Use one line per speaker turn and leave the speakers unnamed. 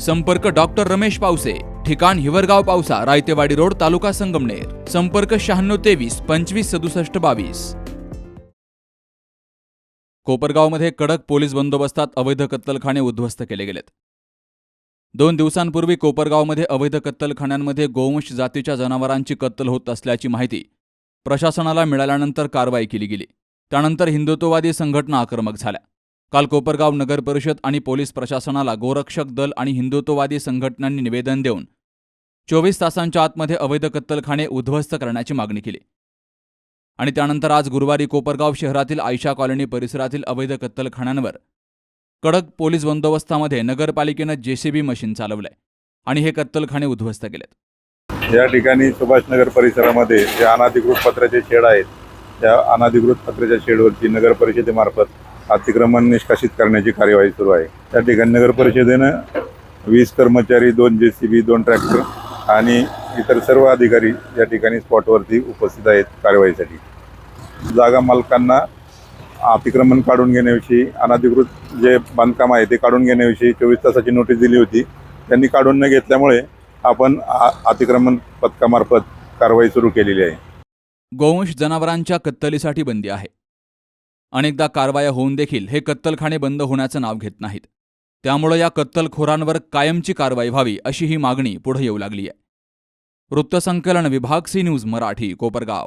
संपर्क डॉक्टर रमेश पावसे ठिकाण हिवरगाव पावसा रायतेवाडी रोड तालुका संगमनेर. संपर्क शहाण्णव तेवीस पंचवीस सदुसष्ट बावीस. कोपरगावमध्ये कडक पोलीस बंदोबस्तात अवैध कत्तलखाने उद्ध्वस्त केले गेलेत. दोन दिवसांपूर्वी कोपरगावमध्ये अवैध कत्तलखान्यांमध्ये गोवंश जातीच्या जनावरांची कत्तल होत असल्याची माहिती प्रशासनाला मिळाल्यानंतर कारवाई केली गेली. त्यानंतर हिंदुत्ववादी संघटना आक्रमक झाल्या. काल कोपरगाव नगर परिषद आणि पोलीस प्रशासनाला गोरक्षक दल आणि हिंदुत्ववादी संघटनांनी निवेदन देऊन चोवीस तासांच्या आतमध्ये अवैध कत्तलखाने उद्ध्वस्त करण्याची मागणी केली. आणि त्यानंतर आज गुरुवारी कोपरगाव शहरातील आयशा कॉलनी परिसरातील अवैध कत्तलखान्यांवर कडक पोलीस बंदोबस्तामध्ये नगरपालिकेनं जेसीबी मशीन चालवलंय आणि हे कत्तलखाने उद्ध्वस्त केलेत.
या ठिकाणी सुभाषनगर परिसरामध्ये जे अनाधिकृत पत्र्याचे शेड आहेत त्या अनाधिकृत पत्र्याच्या शेडवरती नगर परिषदेमार्फत अतिक्रमण निष्कासित करण्याची कार्यवाही सुरू आहे. त्या ठिकाणी नगर परिषदेनं वीस कर्मचारी दोन जे सी बी दोन ट्रॅक्टर आणि इतर सर्व अधिकारी या ठिकाणी स्पॉटवरती उपस्थित आहेत कार्यवाहीसाठी. जागा मालकांना अतिक्रमण काढून घेण्याविषयी अनधिकृत जे बांधकाम आहे ते काढून घेण्याविषयी चोवीस तासाची नोटीस दिली होती. त्यांनी काढून न घेतल्यामुळे आपण आ- अतिक्रमण पथकामार्फत कारवाई सुरू केलेली आहे.
गोवंश जनावरांच्या कत्तलीसाठी बंदी आहे. अनेकदा कारवाया होऊन देखील हे कत्तलखाने बंद होण्याचं नाव घेत नाहीत. त्यामुळं या कत्तलखोरांवर कायमची कारवाई व्हावी अशी ही मागणी पुढे येऊ लागली आहे वृत्तसंकलन विभाग सी न्यूज मराठी कोपरगाव.